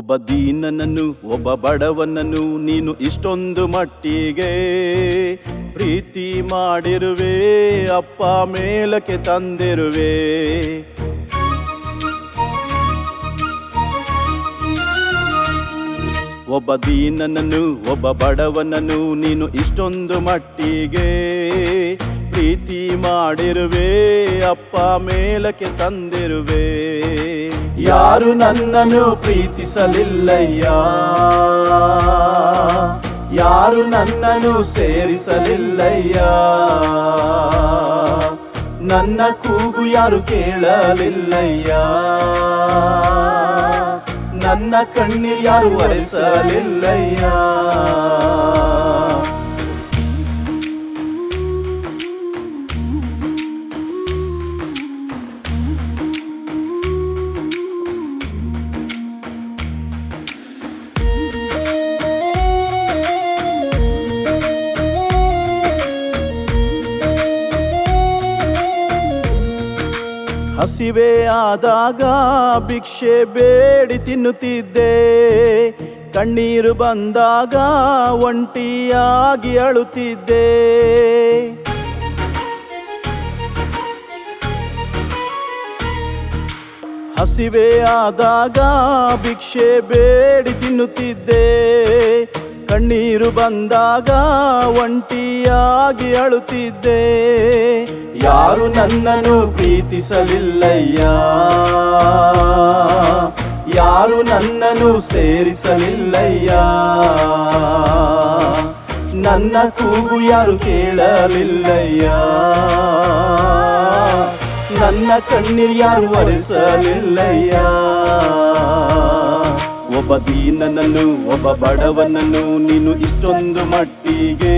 ಒಬ್ಬ ದೀನನನ್ನು, ಒಬ್ಬ ಬಡವನನ್ನು ನೀನು ಇಷ್ಟೊಂದು ಮಟ್ಟಿಗೆ ಪ್ರೀತಿ ಮಾಡಿರುವೆ, ಅಪ್ಪ ಮೇಲಕ್ಕೆ ತಂದಿರುವೆ. ಒಬ್ಬ ದೀನನನ್ನು, ಒಬ್ಬ ಬಡವನನ್ನು ನೀನು ಇಷ್ಟೊಂದು ಮಟ್ಟಿಗೆ ಪ್ರೀತಿ ಮಾಡಿರುವೆ, ಅಪ್ಪ ಮೇಲಕ್ಕೆ ತಂದಿರುವೆ. ಯಾರು ನನ್ನನ್ನು ಪ್ರೀತಿಸಲಿಲ್ಲಯ್ಯ? ಯಾರು ನನ್ನನ್ನು ಸೇರಿಸಲಿಲ್ಲಯ್ಯ? ನನ್ನ ಕೂಗು ಯಾರು ಕೇಳಲಿಲ್ಲಯ್ಯ? ನನ್ನ ಕಣ್ಣಿ ಯಾರು ಒರೆಸಲಿಲ್ಲಯ್ಯ? ಹಸಿವೆ ಆದಾಗ ಭಿಕ್ಷೆ ಬೇಡಿ ತಿನ್ನುತ್ತಿದ್ದೆ. ಕಣ್ಣೀರು ಬಂದಾಗ ಒಂಟಿಯಾಗಿ ಅಳುತ್ತಿದ್ದೆ. ಹಸಿವೆ ಆದಾಗ ಭಿಕ್ಷೆ ಬೇಡಿ ತಿನ್ನುತ್ತಿದ್ದೆ. ಕಣ್ಣೀರು ಬಂದಾಗ ಒಂಟಿಯಾಗಿ ಅಳುತ್ತಿದ್ದೆ. ಯಾರು ನನ್ನನ್ನು ಪ್ರೀತಿಸಲಿಲ್ಲಯ್ಯ. ಯಾರು ನನ್ನನ್ನು ಸೇರಿಸಲಿಲ್ಲಯ್ಯ. ನನ್ನ ಕೂಗು ಯಾರು ಕೇಳಲಿಲ್ಲಯ್ಯ. ನನ್ನ ಕಣ್ಣೀರು ಯಾರು ಒರೆಸಲಿಲ್ಲಯ್ಯ. ಒಬ್ಬ ದೀನನನ್ನು ಒಬ್ಬ ಬಡವನನ್ನು ನೀನು ಇಷ್ಟೊಂದು ಮಟ್ಟಿಗೆ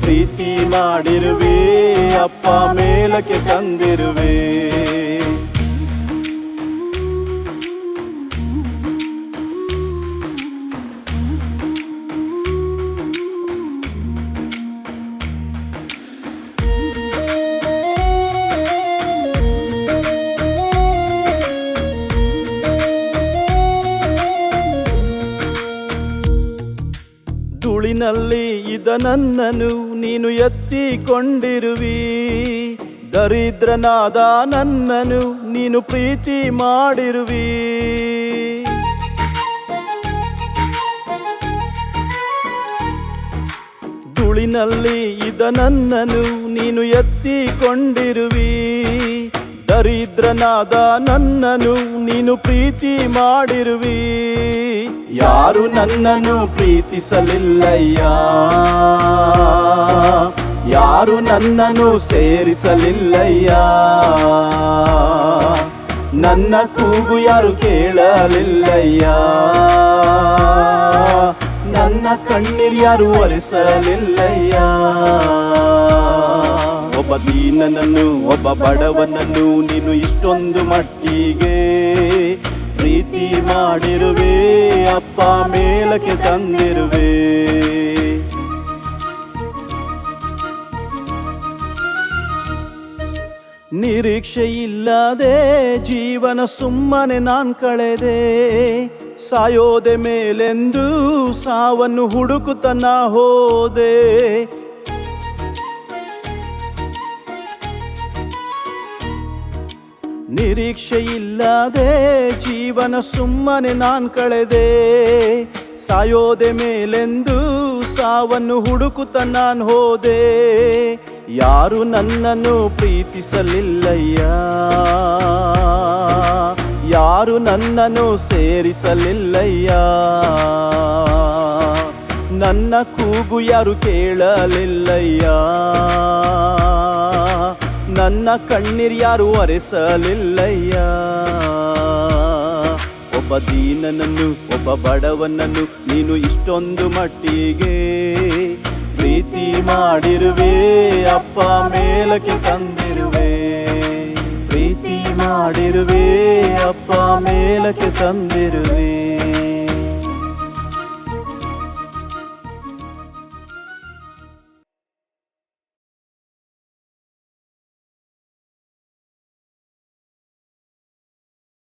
ಪ್ರೀತಿ ಮಾಡಿರುವೆ. ಅಪ್ಪ ಮೇಲಕ್ಕೆ ತಂದಿರುವೆ. ಧೂಳಿನಲ್ಲಿ ಇದ ನನ್ನನು ನೀನು ಎತ್ತಿಕೊಂಡಿರುವಿ. ದರಿದ್ರನಾದ ನನ್ನನು ನೀನು ಪ್ರೀತಿ ಮಾಡಿರುವಿ. ಧೂಳಿನಲ್ಲಿ ಇದ ನನ್ನನು ನೀನು ಎತ್ತಿಕೊಂಡಿರುವಿ. ದರಿದ್ರನಾದ ನನ್ನನು ನೀನು ಪ್ರೀತಿ ಮಾಡಿರುವಿ. ಯಾರು ನನ್ನನ್ನು ಪ್ರೀತಿಸಲಿಲ್ಲಯ್ಯ. ಯಾರು ನನ್ನನ್ನು ಸೇರಿಸಲಿಲ್ಲಯ್ಯ. ನನ್ನ ಕೂಗು ಯಾರು ಕೇಳಲಿಲ್ಲಯ್ಯ. ನನ್ನ ಕಣ್ಣೀರು ಯಾರು ಒರೆಸಲಿಲ್ಲಯ್ಯ. ಒಬ್ಬ ದೀನನನ್ನು ಒಬ್ಬ ಬಡವನನ್ನು ನೀನು ಇಷ್ಟೊಂದು ಮಟ್ಟಿಗೆ ಪ್ರೀತಿ ಮಾಡಿರುವೆ, ಅಪ್ಪ ಮೇಲಕ್ಕೆ ತಂದಿರುವೆ. ನಿರೀಕ್ಷೆ ಇಲ್ಲದೆ ಜೀವನ ಸುಮ್ಮನೆ ನಾನ್ ಕಳೆದೆ, ಸಾಯೋದೆ ಮೇಲೆಂದು ಸಾವನ್ನು ಹುಡುಕುತ್ತ ಹೋದೆ. ನಿರೀಕ್ಷೆ ಇಲ್ಲದೆ ಜೀವನ ಸುಮ್ಮನೆ ನಾನ್ ಕಳೆದೆ. ಸಾಯೋದೆ ಮೇಲೆಂದು ಸಾವನ್ನು ಹುಡುಕುತ್ತ ನಾನ್ ಹೋದೆ. ಯಾರು ನನ್ನನ್ನು ಪ್ರೀತಿಸಲಿಲ್ಲಯ್ಯ. ಯಾರು ನನ್ನನ್ನು ಸೇರಿಸಲಿಲ್ಲಯ್ಯ. ನನ್ನ ಕೂಗು ಯಾರು ಕೇಳಲಿಲ್ಲಯ್ಯ. ನನ್ನ ಕಣ್ಣೀರ್ ಯಾರು ಅರೆಸಲಿಲ್ಲಯ್ಯ. ಒಬ್ಬ ದೀನನನ್ನು, ಒಬ್ಬ ಬಡವನನ್ನು ನೀನು ಇಷ್ಟೊಂದು ಮಟ್ಟಿಗೆ ಪ್ರೀತಿ ಮಾಡಿರುವೆ. ಅಪ್ಪ ಮೇಲಕ್ಕೆ ತಂದಿರುವೆ. ಪ್ರೀತಿ ಮಾಡಿರುವೆ, ಅಪ್ಪ ಮೇಲಕ್ಕೆ ತಂದಿರುವೆ.